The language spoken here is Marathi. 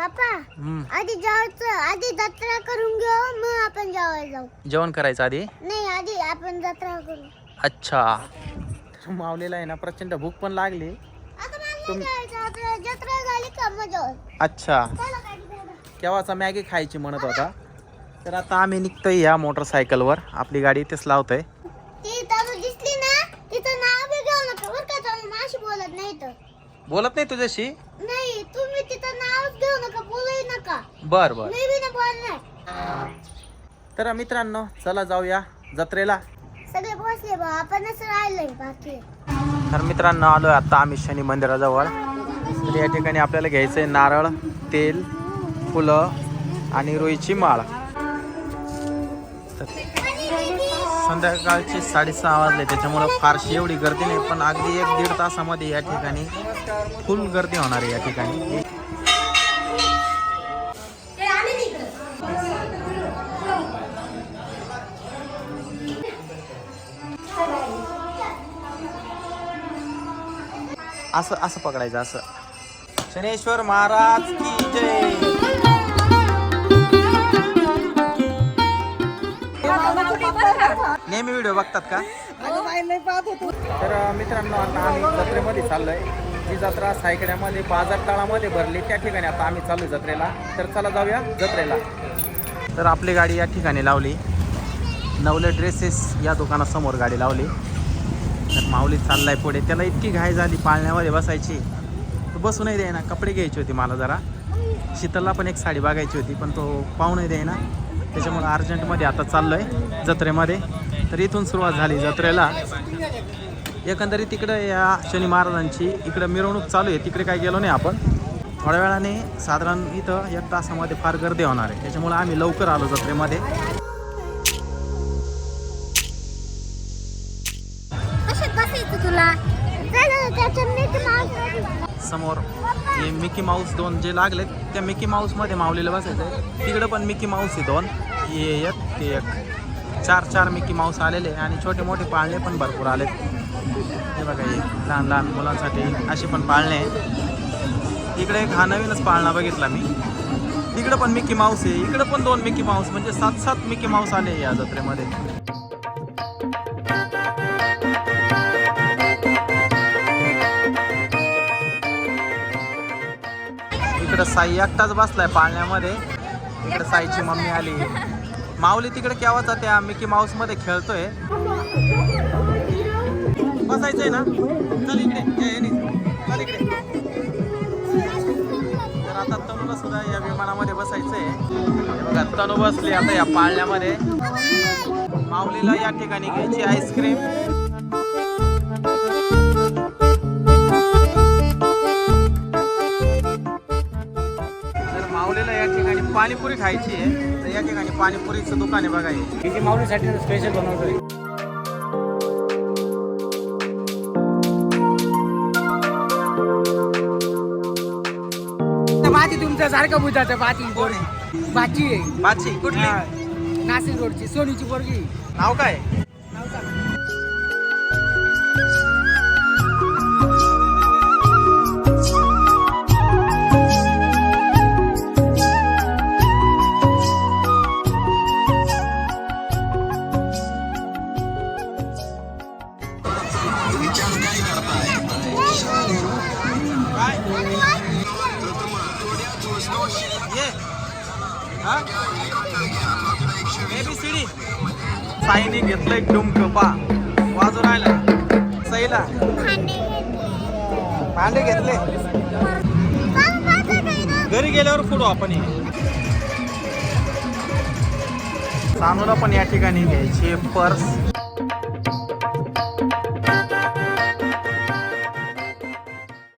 पापा हम्म. आधी जेवायचं आधी जत्रा करून घेऊ मग आपण जेवायला जाऊ. जेवण करायचं आधी? नाही आधी आपण जत्रा करू. अच्छा. तर माऊलीला आहे ना प्रचंड भूक पण लागली. आता मला नाही जेवायचं आता जत्रा झाली का मग जेवण? अच्छा. चला गाडी. केव्हाचा मॅगी खायची म्हणत होता? तर आता आम्ही निघतोय या मोटरसायकलवर. आपली गाडी इथेच लावतोय. ती दिसली ना तिचं नाव बी घेऊ नका. बरं का चालू माशी बोलत नाही तर. बोलत नाही तुझ्याशी नाही तुम्ही तिचं नावच घेऊ नका बोलूही नका. बर बर. मी बी नाही बोलणार. तर मित्रांनो चला जाऊया जत्रेला. सगळे पोहोचले बा आपणच राहिलोय बाकी. तर मित्रांनो आलोय आता आम्ही शनी मंदिराजवळ. तर या ठिकाणी आपल्याला घ्यायचंय नारळ तेल फुलं आणि रुईची माळ. संध्याकाळचे साडेसहा वाजले त्याच्यामुळं फारशी एवढी गर्दी नाही पण अगदी एक दीड तासामध्ये या ठिकाणी फुल गर्दी होणार आहे या ठिकाणी. असं असं पकडायचं असं. शनेश्वर महाराज की जय. नेहमी व्हिडिओ बघतात का? तर मित्रांनो आता आम्ही जत्रेमध्ये चाललोय. जी जत्रा सायकड्यामध्ये बाजार तळामध्ये भरली. त्या ठिकाणी आता आम्ही चालू जत्रेला. तर चला जाऊया जत्रेला. तर आपली गाडी या ठिकाणी लावली. नवले ड्रेसेस या दुकानासमोर गाडी लावली. तर माऊली चाललाय पुढे. त्याला इतकी घाई झाली पाळण्यामध्ये बसायची. तो बसू नाही द्यायना कपडे घ्यायचे होते मला जरा. शीतलला पण एक साडी बघायची होती पण तो पाहू नाही द्यायना त्याच्यामुळे अर्जंटमध्ये आता चाललोय जत्रेमध्ये. तर इथून सुरुवात झाली जत्रेला. एकंदरीत तिकडं या शनी महाराजांची इकडं मिरवणूक चालू आहे. तिकडे काय गेलो नाही आपण. थोड्या वेळाने साधारण इथं एक तासामध्ये फार गर्दी होणार आहे. त्याच्यामुळे आम्ही लवकर आलो जत्रेमध्ये. समोर. हे मिकी माऊस दोन जे लागलेत त्या मिकी माऊसमध्ये मावलेलं बसायचं आहे तिकडं पण मिकी माऊस आहे दोन. हे एक ते एक. चार चार मिकी माऊस आलेले आणि छोटे मोठे पाळणे पण भरपूर आलेत. हे बघा हे लहान लहान मुलांसाठी असे पण पाळणे आहेत. इकडे एक हा नवीनच पाळणा बघितला मी. तिकडं पण मिकी माऊस आहे. इकडं पण दोन मिकी माऊस म्हणजे सात सात मिकी माऊस आले या जत्रेमध्ये. इकडं साई एकटाच बसलाय पाळण्यामध्ये. इकडे साईची मम्मी आली. माऊली तिकडे केव्हाचा त्या मिकी माऊसमध्ये खेळतोय? बसायचंय ना? चल इकडे. चल इकडे. तर आता तनूला सुद्धा या विमानामध्ये बसायचंय. बघा तनू बसली आता या पाळण्यामध्ये. माऊलीला या ठिकाणी घ्यायची आईस्क्रीम पाणीपुरी खायची आहे. तर या ठिकाणी पाणीपुरीचं दुकान आहे बघा हे. किती माऊलीसाठी स्पेशल बनवतोय. बाती तुमच्या सारखं बुजाचं बाती बाची आहे. बाची? कुठली. नाशिक रोडची सोनीची पोरगी. नाव काय? काय विचार काय करताय साईने घेतलंय डुमक पा वाजून राहिला सईला भांडे घेतले घरी गेल्यावर फोडू आपण हे. सानूला पण या ठिकाणी घ्यायची पर्स